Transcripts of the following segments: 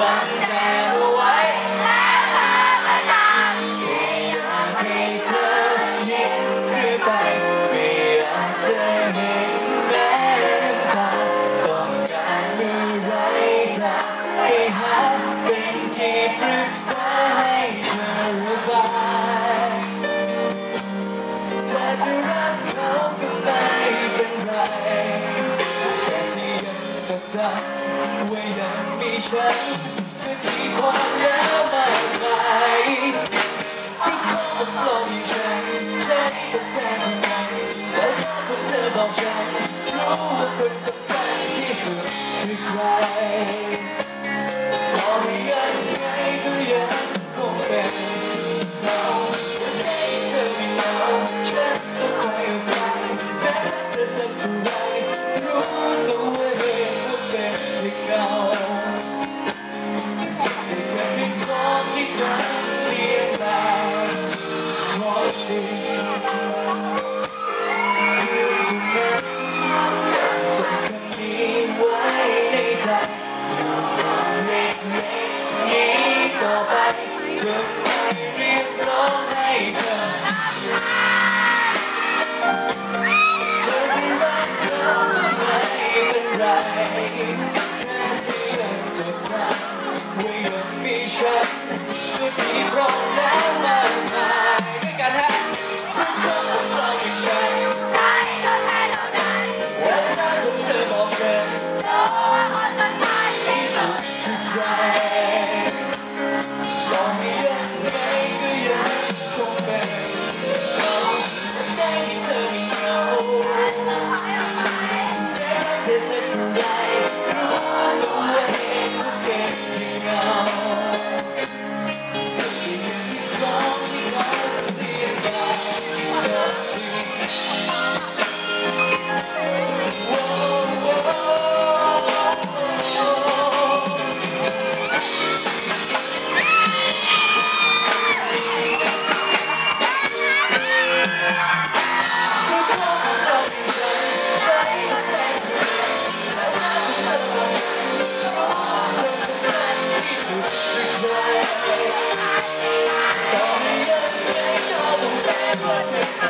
บัง ว่ายังมีฉันก็ดีพอแล้วมากมายที่เขาบอกโลกมีฉันใช่ทดแทนที่ไหนและถ้าคนเธอบอกฉันรู้ว่าคนสำคัญที่สุดคือใคร ที่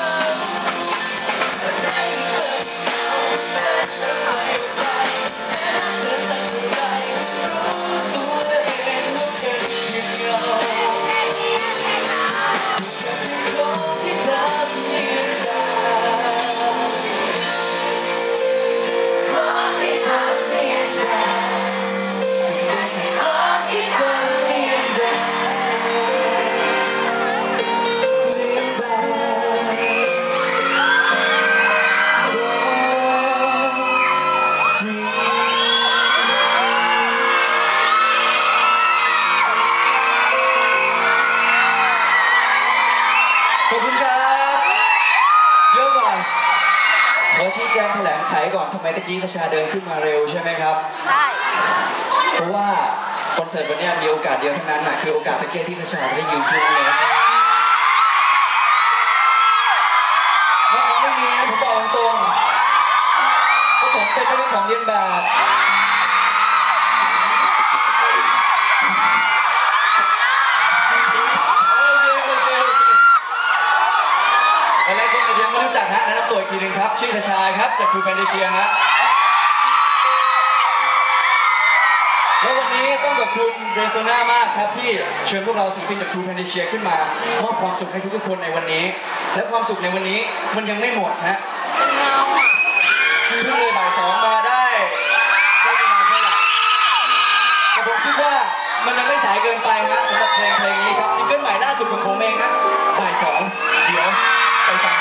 ชี้แจงแถลงไขก่อนทำไมตะกี้กระชาเดินขึ้นมาเร็วใช่ไหมครับเพราะว่าคอนเสิร์ตวันเนี้ยมีโอกาสเดียวเท่านั้นนะคือโอกาสตะเกียที่กระชาได้ยืนขึ้นเลยน้องๆไม่มีนะผมบอกตรงๆเพราะผมเป็นเจ้าของเรียนแบบ ยๆคนอาจจะยังไม่รู้จักฮะแนะนำตัวอีกทีหนึ่งครับ ชื่อกระชายครับจาก True Fantasia ฮะแล้ววันนี้ต้องขอบคุณเรโซนามากครับที่เชิญพวกเราศิลปินจาก True Fantasia ขึ้นมามอบความสุขให้ทุกๆคนในวันนี้ และความสุขในวันนี้มันยังไม่หมดฮะเพิ่งเลยบ่ายสองมาได้ได้ไม่นานเท่าไหร่แต่ผมคิดว่ามันยังไม่สายเกินไปฮะสำหรับเพลงเพลงนี้ครับซิงเกิลใหม่ล่าสุดของผมเองนะบ่ายสองเดี๋ยวไปฟังกัน 非常的。